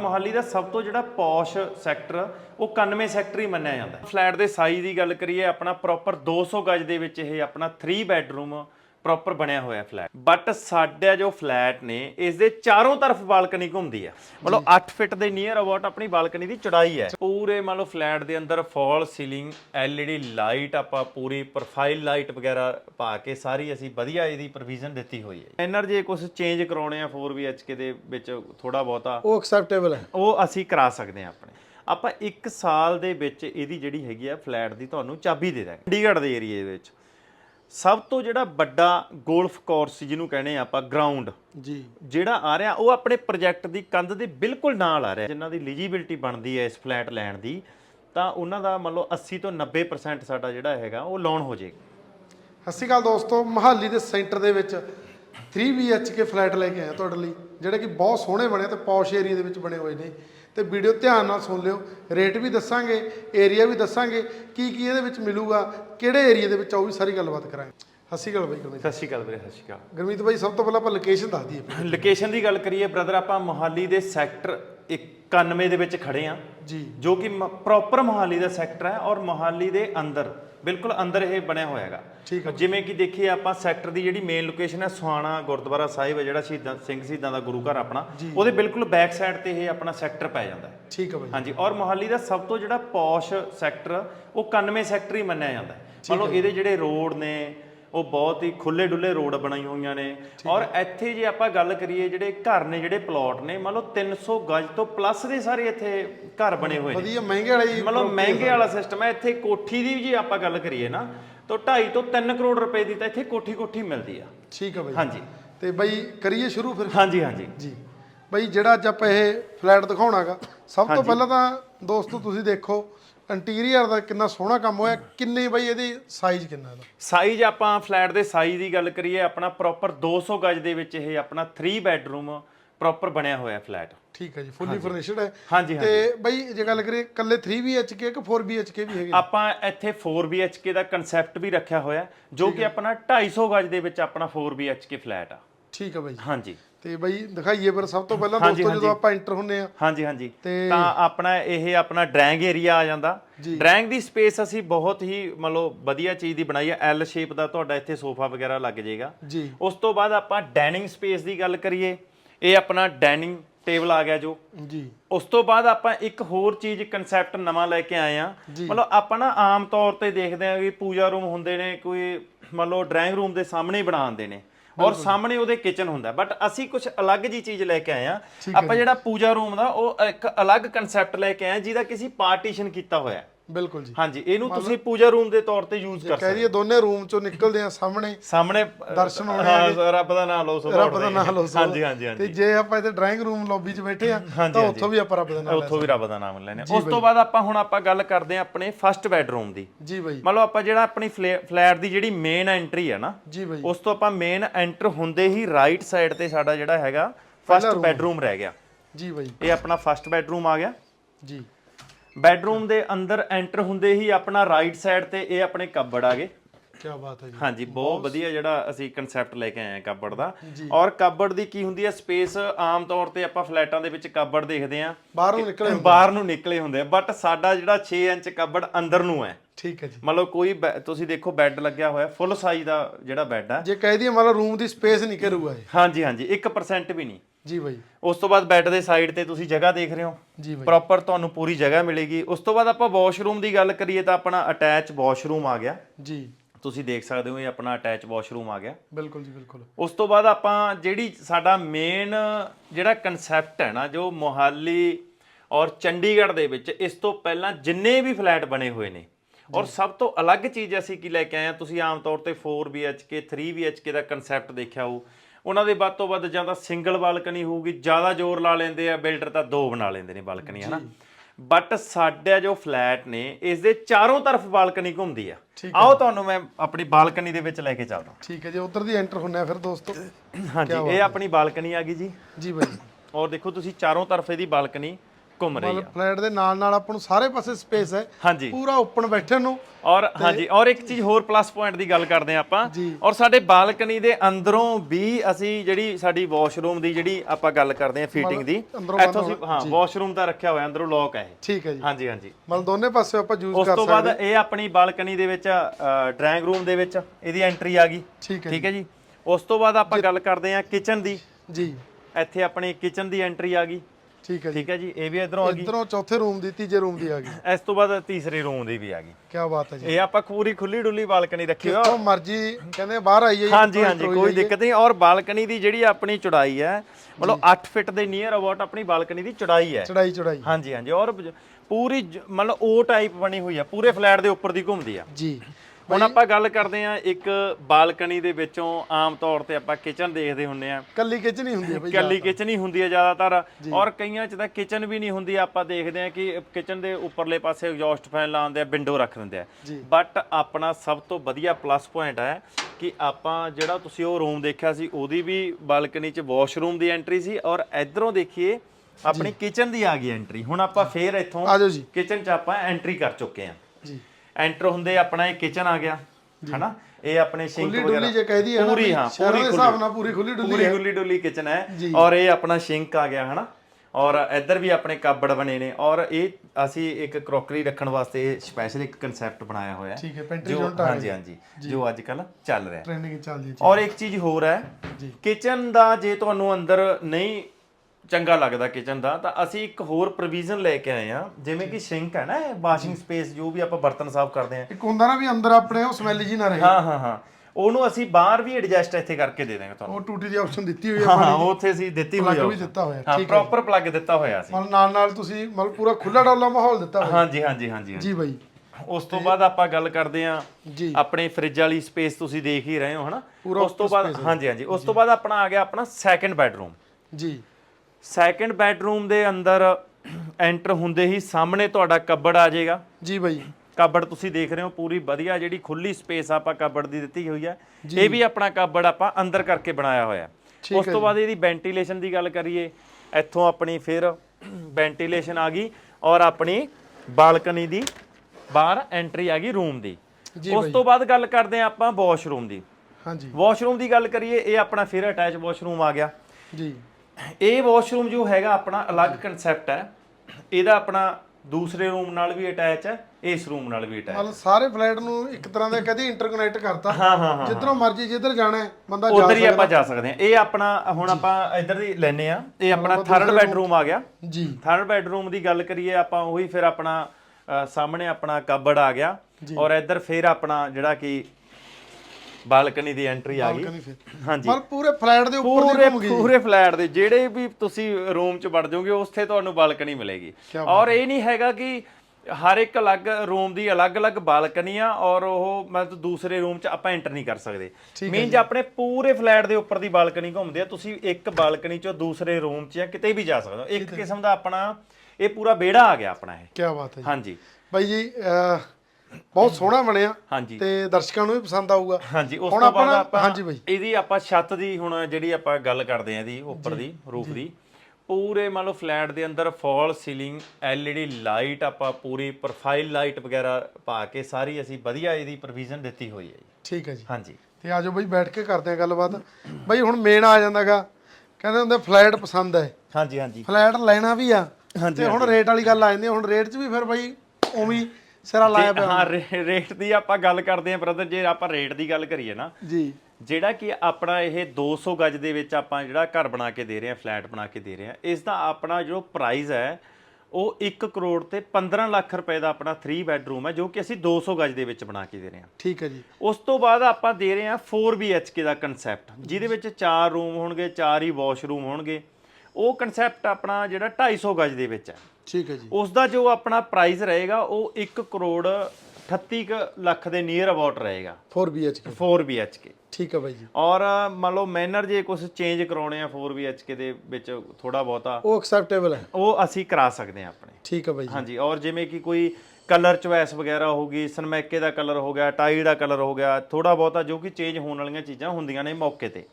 ਮੋਹਾਲੀ ਦਾ ਸਭ ਤੋਂ ਜਿਹੜਾ ਪੌਸ਼ ਸੈਕਟਰ ਉਹ 91 ਸੈਕਟਰ ਹੀ ਮੰਨਿਆ ਜਾਂਦਾ। ਫਲੈਟ ਦੇ ਸਾਈਜ਼ ਦੀ ਗੱਲ ਕਰੀਏ, ਆਪਣਾ ਪ੍ਰੋਪਰ 200 ਗਜ ਦੇ ਵਿੱਚ ਇਹ ਆਪਣਾ 3 ਬੈਡਰੂਮ ਪ੍ਰੋਪਰ ਬਣਿਆ ਹੋਇਆ ਫਲੈਟ ਬਟ ਸਾਡਾ ਜੋ ਫਲੈਟ ਨੇ ਇਸ ਦੇ ਚਾਰੋਂ ਤਰਫ ਬਾਲਕਨੀ ਘੁੰਮਦੀ ਆ। ਮਤਲਬ 8 ਫਿਟ ਦੇ ਨੀਅਰ ਅਬਾਊਟ ਆਪਣੀ ਬਾਲਕਨੀ ਦੀ ਚੌੜਾਈ ਹੈ ਪੂਰੇ ਮੰਨ ਲਓ ਫਲੈਟ ਦੇ ਅੰਦਰ ਫਾਲ ਸੀਲਿੰਗ ਐਲਈਡੀ ਲਾਈਟ ਆਪਾਂ ਪੂਰੀ ਪ੍ਰੋਫਾਈਲ ਲਾਈਟ ਵਗੈਰਾ ਪਾ ਕੇ ਸਾਰੀ ਅਸੀਂ ਵਧੀਆ ਇਹਦੀ ਪ੍ਰੋਵੀਜ਼ਨ ਦਿੱਤੀ ਹੋਈ ਹੈ ਐਨਰ ਜੇ ਕੁਝ ਚੇਂਜ ਕਰਾਉਣੇ ਆ 4BHK ਦੇ ਵਿੱਚ ਥੋੜਾ ਬਹੁਤਾ। ਉਹ ਐਕਸੈਪਟੇਬਲ ਹੈ। ਉਹ ਅਸੀਂ ਕਰਾ ਸਕਦੇ ਹਾਂ ਆਪਣੇ। ਆਪਾਂ 1 ਸਾਲ ਦੇ ਵਿੱਚ ਇਹਦੀ ਜਿਹੜੀ ਹੈਗੀ ਆ ਫਲੈਟ ਦੀ ਤੁਹਾਨੂੰ ਚਾਬੀ ਦੇ ਦਾਂਗੇ। ਚੰਡੀਗੜ੍ਹ ਦੇ ਏਰੀਏ ਦੇ ਵਿੱਚ। ਸਭ ਤੋਂ ਜਿਹੜਾ ਵੱਡਾ ਗੋਲਫ ਕੋਰਸ ਜਿਹਨੂੰ ਕਹਿੰਦੇ ਆ ਆਪਾਂ ਗਰਾਊਂਡ ਜੀ। ਜਿਹੜਾ ਆ ਰਿਹਾ ਉਹ ਆਪਣੇ ਪ੍ਰੋਜੈਕਟ ਦੀ ਕੰਧ ਦੇ ਬਿਲਕੁਲ ਨਾਲ ਆ ਰਿਹਾ। ਜਿਨ੍ਹਾਂ ਦੀ ਐਲੀਜੀਬਿਲਟੀ ਬਣਦੀ ਹੈ ਇਸ ਫਲੈਟ ਲੈਣ ਦੀ ਤਾਂ ਉਹਨਾਂ ਦਾ ਮੰਨ ਲਓ 80 ਤੋਂ 90% ਸਾਡਾ ਜਿਹੜਾ ਹੈਗਾ ਉਹ ਲੋਨ ਹੋ ਜਾਏਗਾ। ਸਤਿ ਸ਼੍ਰੀ ਅਕਾਲ ਦੋਸਤੋ ਮਹਾਲੀ ਦੇ ਸੈਂਟਰ ਦੇ ਵਿੱਚ 3 BHK ਫਲੈਟ ਲੈ ਕੇ ਆਇਆ ਤੁਹਾਡੇ ਲਈ। ਜਿਹੜੇ ਕਿ ਬਹੁਤ ਸੋਹਣੇ ਬਣੇ ਤੇ ਪੌਸ਼ ਏਰੀਆ ਦੇ ਵਿੱਚ ਬਣੇ ਹੋਏ ਨੇ। ਤੇ ਵੀਡੀਓ ਧਿਆਨ ਨਾਲ ਸੁਣ ਲਿਓ। ਰੇਟ ਵੀ ਦੱਸਾਂਗੇ ਏਰੀਆ ਵੀ ਦੱਸਾਂਗੇ ਕੀ ਕੀ ਇਹਦੇ ਵਿੱਚ ਮਿਲੂਗਾ ਕਿਹੜੇ ਏਰੀਆ ਦੇ ਵਿੱਚ ਆਉ ਵੀ ਸਾਰੀ ਗੱਲਬਾਤ ਕਰਾਂਗੇ। ਸ਼੍ਰੀ ਅਕਾਲ ਬਾਈ ਗੁਰਮੀਤ। ਸਤਿ ਸ਼੍ਰੀ ਅਕਾਲ ਵੀਰੇ ਸਤਿ ਸ਼੍ਰੀ ਅਕਾਲ। ਗੁਰਮੀਤ ਬਾਈ ਸਭ ਤੋਂ ਪਹਿਲਾਂ ਆਪਾਂ ਲੋਕੇਸ਼ਨ ਦੱਸ ਦਈਏ ਲੋਕੇਸ਼ਨ ਦੀ ਗੱਲ ਕਰੀਏ ਬ੍ਰਦਰ ਆਪਾਂ ਮੋਹਾਲੀ ਦੇ ਸੈਕਟਰ 91 ਦੇ ਵਿੱਚ ਖੜੇ ਆ। ਜੀ। ਜੋ ਕਿ ਪ੍ਰੋਪਰ ਮੋਹਾਲੀ ਦਾ ਸੈਕਟਰ ਹੈ ਔਰ ਮੋਹਾਲੀ ਦੇ ਅੰਦਰ। ਬਿਲਕੁਲ ਅੰਦਰ ਇਹ ਬਣਿਆ ਹੋਇਆ ਹੈਗਾ। ਠੀਕ ਹੈ। ਜਿਵੇਂ ਕਿ ਦੇਖੀਏ ਆਪਾਂ ਸੈਕਟਰ ਦੀ ਜਿਹੜੀ ਮੇਨ ਲੋਕੇਸ਼ਨ ਹੈ ਸੁਹਾਣਾ ਗੁਰਦੁਆਰਾ ਸਾਹਿਬ ਹੈ ਜਿਹੜਾ ਸ਼ਹੀਦਾਂ ਸਿੰਘ ਸ਼ਹੀਦਾਂ ਦਾ ਗੁਰੂ ਘਰ ਆਪਣਾ ਉਹਦੇ ਬਿਲਕੁਲ ਬੈਕ ਸਾਈਡ ਤੇ ਇਹ ਆਪਣਾ ਸੈਕਟਰ ਪੈ ਜਾਂਦਾ ਠੀਕ ਹੈ ਬਾਈ। ਹਾਂਜੀ ਔਰ ਮੋਹਾਲੀ ਦਾ ਸਭ ਤੋਂ ਜਿਹੜਾ ਪੌਸ਼ ਸੈਕਟਰ ਉਹ 91 ਸੈਕਟਰ ਹੀ ਮੰਨਿਆ ਜਾਂਦਾ ਮਤਲਬ ਇਹਦੇ ਜਿਹੜੇ ਰੋਡ ਨੇ ਉਹ ਬਹੁਤ ਹੀ ਖੁੱਲੇ ਡੁੱਲੇ ਰੋਡ ਬਣਾਈ ਹੋਈਆਂ ਨੇ। ਔਰ ਇੱਥੇ ਜੇ ਆਪਾਂ ਗੱਲ ਕਰੀਏ ਜਿਹੜੇ ਘਰ ਨੇ ਜਿਹੜੇ ਪਲਾਟ ਨੇ ਮੰਨ ਲਓ 300 ਗਜ ਤੋਂ ਪਲੱਸ ਦੇ ਸਾਰੇ ਇੱਥੇ ਘਰ ਬਣੇ ਹੋਏ ਨੇ। ਵਧੀਆ ਮਹਿੰਗੇ ਵਾਲੇ ਹੀ ਮਤਲਬ ਮਹਿੰਗੇ ਵਾਲਾ ਸਿਸਟਮ ਹੈ ਇੱਥੇ ਕੋਠੀ ਦੀ ਜੇ ਆਪਾਂ ਗੱਲ ਕਰੀਏ ਨਾ ਤਾਂ 2.5 ਤੋਂ 3 ਕਰੋੜ ਰੁਪਏ ਦੀ ਤਾਂ ਇੱਥੇ ਕੋਠੀ ਕੋਠੀ ਮਿਲਦੀ ਆ। ਠੀਕ ਹੈ ਬਾਈ। ਹਾਂਜੀ। ਤੇ ਬਾਈ ਕਰੀਏ ਸ਼ੁਰੂ ਫਿਰ? ਹਾਂਜੀ ਹਾਂਜੀ। ਜੀ। ਬਈ ਜਿਹੜਾ ਅੱਜ ਆਪਾਂ ਇਹ ਫਲੈਟ ਦਿਖਾਉਣਾਗਾ ਸਭ ਤੋਂ ਪਹਿਲਾਂ ਤਾਂ ਦੋਸਤੋ ਤੁਸੀਂ ਦੇਖੋ ਇੰਟੀਰੀਅਰ ਦਾ ਕਿੰਨਾ ਸੋਹਣਾ ਕੰਮ ਹੋਇਆ ਕਿੰਨੇ ਬਈ ਇਹਦੀ ਸਾਈਜ਼ ਕਿੰਨਾ ਇਹਦਾ? ਸਾਈਜ਼ ਆਪਾਂ ਫਲੈਟ ਦੇ ਸਾਈਜ਼ ਦੀ ਗੱਲ ਕਰੀਏ ਆਪਣਾ ਪ੍ਰੋਪਰ 200 ਗਜ ਦੇ ਵਿੱਚ ਇਹ ਆਪਣਾ 3 ਬੈੱਡਰੂਮ ਪ੍ਰੋਪਰ ਬਣਿਆ ਹੋਇਆ ਫਲੈਟ ਠੀਕ ਹੈ ਜੀ ਫੁੱਲੀ ਫਰਨਿਸ਼ਡ ਹੈ। ਹਾਂਜੀ ਹਾਂਜੀ। ਤੇ ਬਈ ਜੇ ਗੱਲ ਕਰੀਏ ਕੱਲੇ 3 BHK ਕਿ 4 BHK ਵੀ ਹੈਗੇ ਆਪਾਂ ਇੱਥੇ 4 BHK ਦਾ ਕਨਸੈਪਟ ਵੀ ਰੱਖਿਆ ਹੋਇਆ ਜੋ ਕਿ ਆਪਣਾ 250 ਗਜ ਦੇ ਵਿੱਚ ਆਪਣਾ 4 BHK ਫਲੈਟ ਆ। ਠੀਕ ਹੈ ਬਈ ਹਾਂਜੀ। ਤੇ ਬਈ ਦਿਖਾਈਏ ਫਿਰ ਸਭ ਤੋਂ ਪਹਿਲਾਂ ਦੋਸਤੋ ਜਦੋਂ ਆਪਾਂ ਐਂਟਰ ਹੁੰਨੇ ਆ। ਹਾਂਜੀ ਹਾਂਜੀ। ਤੇ- ਆਪਣਾ ਇਹ ਆਪਣਾ ਡਰੈਂਗ ਏਰੀਆ ਆ ਜਾਂਦਾ। ਡਰੈਂਗ ਦੀ ਸਪੇਸ ਅਸੀਂ ਬਹੁਤ ਹੀ ਮੰਨ ਲਓ ਵਧੀਆ ਚੀਜ਼ ਦੀ ਬਣਾਈ ਹੈ ਐਲ ਸ਼ੇਪ ਦਾ ਤੁਹਾਡਾ ਇੱਥੇ ਸੋਫਾ ਵਗੈਰਾ ਲੱਗ ਜਾਏਗਾ। ਜੀ। ਉਸ ਤੋਂ ਬਾਅਦ ਆਪਾਂ ਡਾਈਨਿੰਗ ਸਪੇਸ ਦੀ ਗੱਲ ਕਰੀਏ ਇਹ ਆਪਣਾ ਡਾਈਨਿੰਗ ਟੇਬਲ ਆ ਗਿਆ ਜੋ। ਜੀ। ਉਸ ਤੋਂ ਬਾਅਦ ਆਪਾਂ ਇੱਕ ਹੋਰ ਚੀਜ਼ ਕਨਸੈਪਟ ਨਵਾਂ ਲੈ ਕੇ ਆਏ ਆ। ਮਤਲਬ ਆਪਾਂ ਨਾ ਆਮ ਤੌਰ ਤੇ ਦੇਖਦੇ ਆ ਵੀ ਪੂਜਾ ਰੂਮ ਹੁੰਦੇ ਨੇ ਕੋਈ ਮੰਨ ਲਓ ਡਰਾਇੰਗ ਰੂਮ ਦੇ ਸਾਹਮਣੇ ਹੀ ਬਣਾ ਦਿੰਦੇ ਨੇ। ਔਰ ਸਾਹਮਣੇ ਉਹਦੇ ਕਿਚਨ ਹੁੰਦਾ। ਬਟ ਅਸੀਂ ਕੁਝ ਅਲੱਗ ਜੀ ਚੀਜ਼ ਲੈ ਕੇ ਆਏ ਆ ਆਪਾਂ ਜਿਹੜਾ ਪੂਜਾ ਰੂਮ ਦਾ ਉਹ ਇੱਕ ਅਲੱਗ ਕਨਸੈਪਟ ਲੈ ਕੇ ਆਏ ਹਾਂ, ਜਿਹਦਾ ਕਿਸੇ ਪਾਰਟੀਸ਼ਨ ਕੀਤਾ ਹੋਇਆ ਹੈ। ਬਿਲਕੁਲ ਜੀ। ਹਾਂਜੀ ਇਹਨੂੰ ਤੁਸੀਂ ਪੂਜਾ ਰੂਮ ਦੇ ਤੌਰ ਤੇ ਯੂਜ਼ ਕਰ ਕਹਿ ਦਈਏ ਦੋਨੇ ਰੂਮ ਚੋਂ ਨਿਕਲਦੇ ਆ ਸਾਹਮਣੇ ਸਾਹਮਣੇ ਦਰਸ਼ਨ ਹੋਣੇ ਹਾਂ ਰੱਬ ਦਾ ਨਾਮ ਲਓ ਸੋ ਰੱਬ ਦਾ ਨਾਮ ਲਓ ਸੋ। ਹਾਂਜੀ ਹਾਂਜੀ ਹਾਂਜੀ। ਤੇ ਜੇ ਆਪਾਂ ਇੱਥੇ ਡਰਾਇੰਗ ਰੂਮ ਲੌਬੀ 'ਚ ਬੈਠੇ ਆ ਤਾਂ ਉੱਥੋਂ ਵੀ ਆਪਾਂ ਰੱਬ ਦਾ ਨਾਮ ਲੈ ਉੱਥੋਂ ਵੀ ਰੱਬ ਦਾ ਨਾਮ ਲੈਣੇ ਉਸ ਤੋਂ ਬਾਅਦ ਆਪਾਂ ਹੁਣ ਆਪਾਂ ਗੱਲ ਕਰਦੇ ਹਾਂ ਆਪਣੇ ਫਸਟ ਬੈਡਰੂਮ ਦੀ। ਜੀ ਬਈ। ਮੰਨ ਲਓ ਆਪਾਂ ਜਿਹੜਾ ਆਪਣੀ ਫਲੈਟ ਦੀ ਜਿਹੜੀ ਮੇਨ ਐਂਟਰੀ ਹੈ ਨਾ ਜੀ ਬਈ। ਉਸ ਤੋਂ ਆਪਾਂ ਮੇਨ ਐਂਟਰ ਹੁੰਦੇ ਹੀ ਰਾਈਟ ਸਾਈਡ ਤੇ ਸਾਡਾ ਜਿਹੜਾ ਹੈਗਾ ਫਸਟ ਬੈਡਰੂਮ ਰਹਿ ਗਿਆ। ਜੀ ਬਈ। ਇਹ ਆਪਣਾ ਫਸਟ ਬੈਡਰੂਮ ਆ ਗਿਆ। ਜੀ। ਬੈਡਰੂਮ ਦੇ ਅੰਦਰ ਐਂਟਰ ਹੁੰਦੇ ਹੀ ਆਪਣਾ ਰਾਈਟ ਸਾਈਡ ਤੇ ਇਹ ਆਪਣੇ ਕਬੜ ਆ ਗਏ। ਕੀ ਬਾਤ ਹੈ ਜੀ। ਹਾਂਜੀ ਬਹੁਤ ਵਧੀਆ ਜਿਹੜਾ ਅਸੀਂ ਕਨਸੈਪਟ ਲੈ ਕੇ ਆਏ ਆ ਕਬੜ ਦਾ। ਔਰ ਕਬੜ ਦੀ ਕੀ ਹੁੰਦੀ ਹੈ ਸਪੇਸ ਆਮ ਤੌਰ ਤੇ ਆਪਾਂ ਫਲੈਟਾਂ ਦੇ ਵਿੱਚ ਕਬੜ ਦੇਖਦੇ ਆ ਬਾਹਰੋਂ ਨਿਕਲੇ ਬਾਹਰ ਨੂੰ ਨਿਕਲੇ ਹੁੰਦੇ ਆ ਬਟ ਸਾਡਾ ਜਿਹੜਾ 6 ਇੰਚ ਕਬੜ ਅੰਦਰ ਨੂੰ ਹੈ। ਠੀਕ ਹੈ ਜੀ। ਮਤਲਬ ਕੋਈ ਤੁਸੀਂ ਦੇਖੋ ਬੈੱਡ ਲੱਗਿਆ ਹੋਇਆ ਫੁੱਲ ਸਾਈਜ਼ ਦਾ ਜਿਹੜਾ ਬੈੱਡ ਹੈ ਜੇ ਕਹਿ ਦਈਏ ਮਤਲਬ ਰੂਮ ਦੀ ਸਪੇਸ ਨਹੀਂ ਘੇਰੂਗਾ ਇਹ। ਹਾਂਜੀ ਹਾਂਜੀ 1% ਵੀ ਨਹੀਂ। ਜੀ ਬਈ। ਉਸ ਤੋਂ ਬਾਅਦ ਬੈੱਡ ਦੇ ਸਾਈਡ ਤੇ ਤੁਸੀਂ ਜਗ੍ਹਾ ਦੇਖ ਰਹੇ ਹੋ। ਜੀ ਬਈ। ਪ੍ਰੋਪਰ ਤੁਹਾਨੂੰ ਪੂਰੀ ਜਗ੍ਹਾ ਮਿਲੇਗੀ। ਉਸ ਤੋਂ ਬਾਅਦ ਆਪਾਂ ਵਾਸ਼ਰੂਮ ਦੀ ਗੱਲ ਕਰੀਏ ਤਾਂ ਆਪਣਾ ਅਟੈਚ ਵਾਸ਼ਰੂਮ ਆ ਗਿਆ। ਜੀ। ਤੁਸੀਂ ਦੇਖ ਸਕਦੇ ਹੋ ਇਹ ਆਪਣਾ ਅਟੈਚ ਵਾਸ਼ਰੂਮ ਆ ਗਿਆ। ਬਿਲਕੁਲ ਜੀ ਬਿਲਕੁਲ। ਉਸ ਤੋਂ ਬਾਅਦ ਆਪਾਂ ਜਿਹੜੀ ਸਾਡਾ ਮੇਨ ਜਿਹੜਾ ਕਨਸੈਪਟ ਹੈ ਨਾ ਜੋ ਮੋਹਾਲੀ ਔਰ ਚੰਡੀਗੜ੍ਹ ਦੇ ਵਿੱਚ ਇਸ ਤੋਂ ਪਹਿਲਾਂ ਜਿੰਨੇ ਵੀ ਫਲੈਟ ਬਣੇ ਹੋਏ ਨੇ ਔਰ ਸਭ ਤੋਂ ਅਲੱਗ ਚੀਜ਼ ਅਸੀਂ ਕੀ ਲੈ ਕੇ ਆਏ ਆ ਤੁਸੀਂ ਆਮ ਤੌਰ ਤੇ 4 BHK 3 BHK ਦਾ ਕਨਸੈਪਟ ਦੇਖਿਆ ਹੋ ਉਹਨਾਂ ਦੇ ਵੱਧ ਤੋਂ ਵੱਧ ਜਾਂ ਤਾਂ ਸਿੰਗਲ ਬਾਲਕਨੀ ਹੋਊਗੀ ਜ਼ਿਆਦਾ ਜ਼ੋਰ ਲਾ ਲੈਂਦੇ ਆ ਬਿਲਡਰ ਤਾਂ ਦੋ ਬਣਾ ਲੈਂਦੇ ਨੇ ਬਾਲਕਨੀ ਹਨਾ? ਬਟ ਸਾਡਾ ਜੋ ਫਲੈਟ ਨੇ ਇਸ ਦੇ ਚਾਰੋਂ ਤਰਫ ਬਾਲਕਨੀ ਘੁੰਮਦੀ ਆ। ਆਓ ਤੁਹਾਨੂੰ ਮੈਂ ਆਪਣੀ ਬਾਲਕਨੀ ਦੇ ਵਿੱਚ ਲੈ ਕੇ ਚੱਲਦਾ ਠੀਕ ਹੈ ਜੀ ਉਧਰ ਦੀ ਐਂਟਰ ਹੁੰਨੇ ਆ ਫਿਰ ਦੋਸਤੋ। ਹਾਂਜੀ ਇਹ ਆਪਣੀ ਬਾਲਕਨੀ ਆ ਗਈ ਜੀ। ਜੀ ਬਈ ਔਰ ਦੇਖੋ ਤੁਸੀਂ ਚਾਰੋਂ ਤਰਫ ਇਹਦੀ ਬਾਲਕਨੀ ਘੁੰਮ ਰਹੀ ਆ। ਫਲੈਟ ਦੇ ਨਾਲ ਨਾਲ ਆਪਾਂ ਨੂੰ ਸਾਰੇ ਪਾਸੇ ਸਪੇਸ ਹੈ। ਹਾਂਜੀ। ਪੂਰਾ ਓਪਨ ਬੈਠਣ ਨੂੰ। ਔਰ ਹਾਂਜੀ ਔਰ ਇੱਕ ਚੀਜ਼ ਹੋਰ ਪਲੱਸ ਪੁਆਇੰਟ ਦੀ ਗੱਲ ਕਰਦੇ ਹਾਂ ਆਪਾਂ। ਔਰ ਸਾਡੇ ਬਾਲਕਨੀ ਦੇ ਅੰਦਰੋਂ ਵੀ ਅਸੀਂ ਜਿਹੜੀ ਸਾਡੀ ਵਾਸ਼ਰੂਮ ਦੀ ਜਿਹੜੀ ਆਪਾਂ ਗੱਲ ਕਰਦੇ ਹਾਂ ਫੀਟਿੰਗ ਦੀ ਇੱਥੋਂ ਅਸੀਂ ਹਾਂ ਵਾਸ਼ਰੂਮ ਦਾ ਰੱਖਿਆ ਹੋਇਆ ਅੰਦਰੋਂ ਲੋਕ ਹੈ ਠੀਕ ਹੈ ਜੀ। ਹਾਂਜੀ ਹਾਂਜੀ। ਮਤਲਬ ਦੋਨੇ ਪਾਸੇ ਆਪਾਂ ਯੂਜ਼ ਉਸ ਕਰ ਤੋਂ ਸਕਦੇ। ਬਾਅਦ ਇਹ ਆਪਣੀ ਬਾਲਕਨੀ ਦੇ ਵਿੱਚ ਡਰਾਇੰਗ ਰੂਮ ਦੇ ਵਿੱਚ ਇਹਦੀ ਐਂਟਰੀ ਆ ਗਈ। ਠੀਕ ਹੈ ਜੀ। ਉਸ ਤੋਂ ਬਾਅਦ ਆਪਾਂ ਗੱਲ ਕਰਦੇ ਹਾਂ ਕਿਚਨ ਦੀ। ਜੀ। ਇੱਥੇ ਆਪਣੀ ਕਿਚਨ ਦੀ ਐਂਟਰੀ ਆ ਗਈ। ਠੀਕ ਹੈ ਜੀ। ਠੀਕ ਹੈ ਜੀ ਇਹ ਵੀ ਇਧਰੋਂ ਆ ਗਈ। ਇਧਰੋਂ ਚੌਥੇ ਰੂਮ ਦੀ ਤੀਜੇ ਰੂਮ ਦੀ ਆ ਗਈ। ਇਸ ਤੋਂ ਬਾਅਦ ਤੀਸਰੇ ਰੂਮ ਦੀ ਵੀ ਆ ਗਈ। ਕੀ ਬਾਤ ਹੈ ਜੀ। ਇਹ ਆਪਾਂ ਪੂਰੀ ਖੁੱਲੀ ਡੁੱਲੀ ਬਾਲਕਨੀ ਰੱਖੀ ਹੋਈ ਆ। ਜਿੱਥੋਂ ਮਰਜ਼ੀ ਕਹਿੰਦੇ ਬਾਹਰ ਆਈਏ ਜੀ, ਹਾਂਜੀ ਹਾਂਜੀ ਕੋਈ। ਦਿੱਕਤ ਨਹੀਂ। ਔਰ ਬਾਲਕਨੀ ਦੀ ਜਿਹੜੀ ਆਪਣੀ ਚੌੜਾਈ ਹੈ ਮਤਲਬ 8 ਫਿਟ ਦੇ ਨੀਅਰ ਅਬਾਊਟ ਆਪਣੀ ਬਾਲਕਨੀ ਦੀ ਚੌੜਾਈ ਹੈ। ਚੜਾਈ ਚੜਾਈ। ਹਾਂਜੀ ਹਾਂਜੀ। ਔਰ ਪੂਰੀ ਮਤਲਬ ਉਹ ਟਾਈਪ ਬਣੀ ਹੋਈ ਆ ਪੂਰੇ ਫਲੈਟ ਦੇ ਉੱਪਰ ਦੀ ਘੁੰਮਦੀ ਆ। ਜੀ। ਹੁਣ ਆਪਾਂ ਗੱਲ ਕਰਦੇ ਆ ਇੱਕ ਬਾਲਕਨੀ ਦੇ ਵਿੱਚੋਂ ਆਮ ਤੌਰ ਤੇ ਆਪਾਂ ਕਿਚਨ ਦੇਖਦੇ ਹੁੰਨੇ ਆ ਕੱਲੀ ਕਿਚਨ ਹੀ ਹੁੰਦੀ ਹੈ ਬਈ ਕੱਲੀ ਕਿਚਨ ਹੀ ਹੁੰਦੀ ਹੈ ਜ਼ਿਆਦਾਤਰ। ਔਰ ਕਈਆਂ ਚ ਤਾਂ ਕਿਚਨ ਵੀ ਨਹੀਂ ਹੁੰਦੀ ਆਪਾਂ ਦੇਖਦੇ ਆ ਕਿ ਕਿਚਨ ਦੇ ਉੱਪਰਲੇ ਪਾਸੇ ਐਗਜ਼ੌਸਟ ਫੈਨ ਲਾਉਂਦੇ ਆ ਵਿੰਡੋ ਰੱਖ ਦਿੰਦੇ ਆ। ਬਟ ਆਪਣਾ ਸਭ ਤੋਂ ਵਧੀਆ ਪਲੱਸ ਪੁਆਇੰਟ ਹੈ ਕਿ ਆਪਾਂ ਜਿਹੜਾ ਤੁਸੀਂ ਉਹ ਰੂਮ ਦੇਖਿਆ ਸੀ ਉਹਦੀ ਵੀ ਬਾਲਕਨੀ ਚ ਵਾਸ਼ਰੂਮ ਦੀ ਐਂਟਰੀ ਸੀ ਔਰ ਇਧਰੋਂ ਦੇਖੀਏ ਆਪਣੀ ਕਿਚਨ ਦੀ ਆ ਗਈ ਐਂਟਰੀ ਹੁਣ ਆਪਾਂ ਫੇਰ ਇੱਥੋਂ ਕਿਚਨ ਚ ਆਪਾਂ ਐਂਟਰੀ ਕਰ ਚੁੱਕੇ ਆ ਐਂਟਰ ਹੁੰਦੇ ਆਪਣਾ ਇਹ ਕਿਚਨ ਆ ਗਿਆ ਹਨਾ? ਇਹ ਆਪਣੇ ਸਿੰਕ ਖੁੱਲੀ ਵਗੈਰਾ। ਡੁੱਲੀ ਜੇ ਕਹਿ ਦਈਏ ਨਾ ਪੂਰੀ ਹਾਂ ਸ਼ਹਿਰਾਂ ਪੂਰੀ ਦੇ ਹਿਸਾਬ ਨਾਲ ਪੂਰੀ ਖੁੱਲੀ ਡੁੱਲੀ ਪੂਰੀ ਹੈ। ਖੁੱਲੀ ਡੁੱਲੀ ਕਿਚਨ ਹੈ। ਔਰ ਇਹ ਆਪਣਾ ਸਿੰਕ ਆ ਗਿਆ ਹਨਾ? ਔਰ ਇੱਧਰ ਵੀ ਆਪਣੇ ਕਾਬੜ ਬਣੇ ਨੇ। ਔਰ ਇਹ ਅਸੀਂ ਇੱਕ ਕਰੋਕਰੀ ਰੱਖਣ ਵਾਸਤੇ ਸਪੈਸ਼ਲ ਇੱਕ ਕਨਸੈਪਟ ਬਣਾਇਆ ਹੋਇਆ ਹੈ ਠੀਕ ਹੈ ਪੈਂਟਰੀ ਜੋ ਆ ਹਾਂਜੀ ਹਾਂਜੀ ਜੋ। ਅੱਜ ਕੱਲ ਚੱਲ ਰਿਹਾ ਹੈ। ਟ੍ਰੈਂਡਿੰਗ ਚੱਲਦੀ ਹੈ ਔਰ ਇੱਕ ਚੀਜ਼ ਹੋਰ ਹੈ। ਕਿਚਨ ਦਾ ਜੇ ਤੁਹਾਨੂੰ ਅੰਦਰ ਨਹੀਂ ਚੰਗਾ ਲੱਗਦਾ ਕਿਚਨ ਦਾ। ਤਾਂ ਅਸੀਂ ਇੱਕ ਹੋਰ ਪ੍ਰੋਵੀਜ਼ਨ ਲੈ ਕੇ ਆਏ ਆ ਜਿਵੇਂ ਕਿ ਸਿੰਕ ਹੈ ਨਾ ਇਹ ਵਾਸ਼ਿੰਗ ਸਪੇਸ ਜੋ ਵੀ ਆਪਾਂ ਬਰਤਨ ਸਾਫ਼ ਕਰਦੇ ਆ ਇੱਕ ਹੁੰਦਾ ਨਾ ਵੀ ਅੰਦਰ ਆਪਣੇ ਉਹ ਸਮੈਲ ਜੀ ਨਾ ਰਹੇ। ਹਾਂ ਹਾਂ ਹਾਂ। ਉਹਨੂੰ ਅਸੀਂ ਬਾਹਰ ਵੀ ਐਡਜਸਟ ਇੱਥੇ ਕਰਕੇ ਦੇ ਦਾਂਗੇ ਤੁਹਾਨੂੰ। ਉਹ ਟੂਟੀ ਦੀ ਆਪਸ਼ਨ ਦਿੱਤੀ ਹੋਈ ਹੈ ਹਾਂ ਹਾਂ ਉਹ ਉੱਥੇ ਅਸੀਂ ਦਿੱਤੀ ਹੋਈ ਆ ਵੀ ਦਿੱਤਾ ਹੋਇਆ, ਹਾਂ ਠੀਕ ਹੈ। ਪ੍ਰੋਪਰ ਪਲੱਗ ਦਿੱਤਾ ਹੋਇਆ ਸੀ। ਮਤਲਬ ਨਾਲ ਨਾਲ ਤੁਸੀਂ ਮਤਲਬ ਪੂਰਾ ਖੁੱਲਾ ਡੋਲਾ ਮਾਹੌਲ ਦਿੱਤਾ ਹੋਇਆ। ਹਾਂਜੀ ਹਾਂਜੀ ਹਾਂਜੀ। ਜੀ ਬਾਈ। ਉਸ ਤੋਂ ਬਾਅਦ ਆਪਾਂ ਗੱਲ ਕਰਦੇ ਆ ਆਪਣੇ ਫ੍ਰਿਜ ਵਾਲੀ ਸਪੇਸ ਤੁਸੀਂ ਦੇਖ ਹੀ ਰਹੇ ਹੋ ਹਨਾ? ਉਸ ਤੋਂ ਬਾਅਦ ਹਾਂਜੀ ਹਾਂਜੀ। ਉਸ ਤੋਂ ਬਾਅਦ ਆਪਣਾ ਆ ਗਿਆ ਆਪਣਾ ਸੈਕੰਡ ਬੈਡਰੂਮ ਜੀ। ਸੈਕੰਡ ਬੈਡਰੂਮ ਦੇ ਅੰਦਰ ਐਂਟਰ ਹੁੰਦੇ ਹੀ ਸਾਹਮਣੇ ਤੁਹਾਡਾ ਕਬੜ ਆ ਜਾਏਗਾ। ਜੀ ਬਾਈ। ਕਬੜ ਤੁਸੀਂ ਦੇਖ ਰਹੇ ਹੋ ਪੂਰੀ ਵਧੀਆ ਜਿਹੜੀ ਖੁੱਲੀ ਸਪੇਸ ਆਪਾਂ ਕਬੜ ਦੀ ਦਿੱਤੀ ਹੋਈ ਹੈ। ਇਹ ਵੀ ਆਪਣਾ ਕਬੜ ਆਪਾਂ ਅੰਦਰ ਕਰਕੇ ਬਣਾਇਆ ਹੋਇਆ। ਉਸ ਤੋਂ ਬਾਅਦ ਇਹਦੀ ਵੈਂਟੀਲੇਸ਼ਨ ਦੀ ਗੱਲ ਕਰੀਏ ਇੱਥੋਂ ਆਪਣੀ ਫਿਰ ਵੈਂਟੀਲੇਸ਼ਨ ਆ ਗਈ ਔਰ ਆਪਣੀ ਬਾਲਕਨੀ ਦੀ ਬਾਹਰ ਐਂਟਰੀ ਆ ਗਈ ਰੂਮ ਦੀ। ਉਸ ਤੋਂ ਬਾਅਦ ਗੱਲ ਕਰਦੇ ਹਾਂ ਆਪਾਂ ਵਾਸ਼ਰੂਮ ਦੀ। ਹਾਂਜੀ। ਵਾਸ਼ਰੂਮ ਦੀ ਗੱਲ ਕਰੀਏ ਇਹ ਆਪਣਾ ਫਿਰ ਅਟੈਚ ਵਾਸ਼ਰੂਮ ਆ ਗਿਆ। ਜੀ। ਇਹ ਵਾਸ਼ਰੂਮ ਜੋ ਹੈਗਾ ਆਪਣਾ ਅਲੱਗ ਕਨਸੈਪਟ ਹੈ। ਇਹਦਾ ਆਪਣਾ ਦੂਸਰੇ ਰੂਮ ਨਾਲ ਵੀ ਅਟੈਚ ਹੈ ਇਸ ਰੂਮ ਨਾਲ ਵੀ ਅਟੈਚ ਮਤਲਬ ਸਾਰੇ ਫਲੈਟ ਨੂੰ ਇੱਕ ਤਰ੍ਹਾਂ ਦਾ ਕਦੀ ਇੰਟਰਕਨੈਕਟ ਕਰਤਾ। ਹਾਂ ਹਾਂ ਹਾਂ ਜਿੱਧਰੋਂ ਮਰਜ਼ੀ ਜਿੱਧਰ ਜਾਣਾ ਹੈ ਬੰਦਾ ਜਾ ਉਧਰ ਹੀ ਆਪਾਂ ਜਾ ਸਕਦੇ ਹਾਂ। ਇਹ ਆਪਣਾ ਹੁਣ ਆਪਾਂ ਇੱਧਰ ਦੀ ਲੈਨੇ ਆ ਇਹ ਆਪਣਾ ਥਰਡ ਬੈਡਰੂਮ ਆ ਗਿਆ। ਜੀ। ਥਰਡ ਬੈਡਰੂਮ ਦੀ ਗੱਲ ਕਰੀਏ ਆਪਾਂ ਉਹੀ ਫਿਰ ਆਪਣਾ ਸਾਹਮਣੇ ਆਪਣਾ ਕਬੜ ਆ ਗਿਆ। ਔਰ ਇੱਧਰ ਫਿਰ ਆਪਣਾ ਜਿਹੜਾ ਕਿ ਬਾਲਕਨੀ ਦੀ ਐਂਟਰੀ ਆ ਗਈ। ਹਾਂਜੀ। ਮਤਲਬ ਪੂਰੇ ਫਲੈਟ ਦੇ ਉੱਪਰ ਦੀ ਪੂਰੇ ਘੁੰਮ ਗਈ। ਪੂਰੇ ਫਲੈਟ ਦੇ ਜਿਹੜੇ ਵੀ ਤੁਸੀਂ ਰੂਮ 'ਚ ਵੜ ਜਾਓਗੇ ਉੱਥੇ ਤੁਹਾਨੂੰ ਬਾਲਕਨੀ ਮਿਲੇਗੀ। ਔਰ ਇਹ ਨਹੀਂ ਹੈਗਾ ਕਿ ਹਰ ਇੱਕ ਅਲੱਗ ਰੂਮ ਦੀ ਅਲੱਗ-ਅਲੱਗ ਬਾਲਕਨੀ ਆ ਔਰ ਉਹ ਮਤਲਬ ਦੂਸਰੇ ਰੂਮ 'ਚ ਆਪਾਂ ਐਂਟਰ ਨਹੀਂ ਕਰ ਸਕਦੇ। ਮੀਨਸ ਆਪਣੇ ਪੂਰੇ ਫਲੈਟ ਦੇ ਉੱਪਰ ਦੀ ਬਾਲਕਨੀ ਘੁੰਮਦੇ ਆ ਤੁਸੀਂ ਇੱਕ ਬਾਲਕਨੀ 'ਚੋਂ ਦੂਸਰੇ ਰੂਮ 'ਚ ਜਾਂ ਕਿਤੇ ਵੀ ਜਾ ਸਕਦੇ ਹੋ। ਇੱਕ ਕਿਸਮ ਦਾ ਆਪਣਾ ਇਹ ਪੂਰਾ ਵਿਹੜਾ ਆ ਗਿਆ ਆਪਣਾ ਇਹ। ਕੀ ਬਾਤ ਹੈ ਜੀ। ਹਾਂਜੀ। ਬਾਈ ਜੀ ਬਹੁਤ ਸੋਹਣਾ ਬਣਿਆ ਹਾਂਜੀ। ਤੇ ਦਰਸ਼ਕਾਂ ਨੂੰ ਵੀ ਪਸੰਦ ਆਊਗਾ। ਹਾਂਜੀ ਉਸ ਤੋਂ ਬਾਅਦ ਆਪਾਂ ਹਾਂਜੀ ਬਾਈ। ਇਹਦੀ ਆਪਾਂ ਛੱਤ ਦੀ ਹੁਣ ਜਿਹੜੀ ਆਪਾਂ ਗੱਲ ਕਰਦੇ ਆਂ ਇਹਦੀ ਉੱਪਰ ਦੀ ਰੂਫ ਦੀ ਪੂਰੇ ਮੰਨ ਲਓ ਫਲੈਟ ਦੇ ਅੰਦਰ ਫਾਲ ਸੀਲਿੰਗ ਐਲਈਡੀ ਲਾਈਟ ਆਪਾਂ ਪੂਰੀ ਪ੍ਰੋਫਾਈਲ ਲਾਈਟ ਵਗੈਰਾ ਪਾ ਕੇ ਸਾਰੀ ਅਸੀਂ ਵਧੀਆ ਇਹਦੀ ਪ੍ਰੋਵੀਜ਼ਨ ਦਿੱਤੀ ਹੋਈ ਹੈ ਜੀ। ਠੀਕ ਹੈ ਜੀ। ਹਾਂਜੀ। ਤੇ ਆਜੋ ਬਾਈ ਬੈਠ ਕੇ ਕਰਦੇ ਆ ਗੱਲਬਾਤ। ਬਾਈ ਹੁਣ ਮੇਨ ਆ ਜਾਂਦਾਗਾ। ਕਹਿੰਦੇ ਹੁੰਦੇ ਫਲੈਟ ਪਸੰਦ ਹੈ। ਹਾਂਜੀ ਹਾਂਜੀ। ਫਲੈਟ ਲੈਣਾ ਵੀ ਆ। ਹਾਂਜੀ, ਤੇ ਹੁਣ ਰੇਟ ਵਾਲੀ ਗੱਲ ਆ ਜਾਂਦੀ ਹੁਣ ਰੇਟ 'ਚ ਵੀ ਫਿਰ ਬਾਈ ਉਵੇਂ ਸਿਰਾ ਲਾਇਆ ਤੇ ਹਾਂ ਰੇਟ ਦੀ ਆਪਾਂ ਗੱਲ ਕਰਦੇ ਆਂ ਬ੍ਰਦਰ ਜੇ ਆਪਾਂ ਰੇਟ ਦੀ ਗੱਲ ਕਰੀਏ ਨਾ ਜੀ। ਜਿਹੜਾ ਕਿ ਆਪਣਾ ਇਹ 200 ਗਜ ਦੇ ਵਿੱਚ ਆਪਾਂ ਜਿਹੜਾ ਘਰ ਬਣਾ ਕੇ ਦੇ ਰਹੇ ਹਾਂ ਫਲੈਟ ਬਣਾ ਕੇ ਦੇ ਰਹੇ ਹਾਂ ਇਸ ਦਾ ਆਪਣਾ ਜੋ ਪ੍ਰਾਈਸ ਹੈ ਉਹ 1 ਕਰੋੜ ਤੇ 15 ਲੱਖ ਰੁਪਏ ਦਾ ਆਪਣਾ 3 ਬੈਡਰੂਮ ਹੈ ਜੋ ਕਿ ਅਸੀਂ 200 ਗਜ ਦੇ ਵਿੱਚ ਬਣਾ ਕੇ ਦੇ ਰਹੇ ਹਾਂ। ਠੀਕ ਹੈ ਜੀ। ਉਸ ਤੋਂ ਬਾਅਦ ਆਪਾਂ ਦੇ ਰਹੇ ਹਾਂ 4 BHK ਦਾ ਕਨਸੈਪਟ ਜਿਹਦੇ ਵਿੱਚ 4 ਰੂਮ ਹੋਣਗੇ 4 ਹੀ ਵਾਸ਼ਰੂਮ ਹੋਣਗੇ। ਉਹ ਕਨਸੈਪਟ ਆਪਣਾ ਜਿਹੜਾ 250 ਗਜ ਦੇ ਵਿੱਚ ਹੈ। ਠੀਕ ਹੈ ਜੀ। ਉਸ ਦਾ ਜੋ ਆਪਣਾ ਪ੍ਰਾਈਸ ਰਹੇਗਾ ਉਹ 1 ਕਰੋੜ 38 ਕੁ ਲੱਖ ਦੇ ਨੀਅਰ ਅਬਾਊਟ ਰਹੇਗਾ। 4 BHK 4 BHK ਠੀਕ ਹੈ ਬਾਈ ਜੀ। ਔਰ ਮੰਨ ਲਓ ਮੈਨਰ ਜੇ ਕੁਝ ਚੇਂਜ ਕਰਾਉਣੇ ਆ 4 BHK ਦੇ ਵਿੱਚ ਥੋੜਾ ਬਹੁਤਾ ਉਹ ਐਕਸੈਪਟੇਬਲ ਹੈ। ਉਹ ਅਸੀਂ ਕਰਾ ਸਕਦੇ ਆ ਆਪਣੇ। ਠੀਕ ਹੈ ਬਾਈ ਜੀ। ਹਾਂਜੀ ਔਰ ਜਿਵੇਂ ਕਿ ਕੋਈ ਕਲਰ ਚੁਆਇਸ ਵਗੈਰਾ ਹੋਗੀ ਸਨਮੈਕੇ ਦਾ ਕਲਰ ਹੋ ਗਿਆ ਟਾਈ ਦਾ ਕਲਰ ਹੋ ਗਿਆ ਥੋੜਾ ਬਹੁਤਾ ਜੋ ਕਿ ਚੇਂਜ ਹੋਣ ਵਾਲੀਆਂ ਚੀਜ਼ਾਂ ਹੁੰਦੀਆਂ ਨੇ ਮੌਕੇ ਤੇ।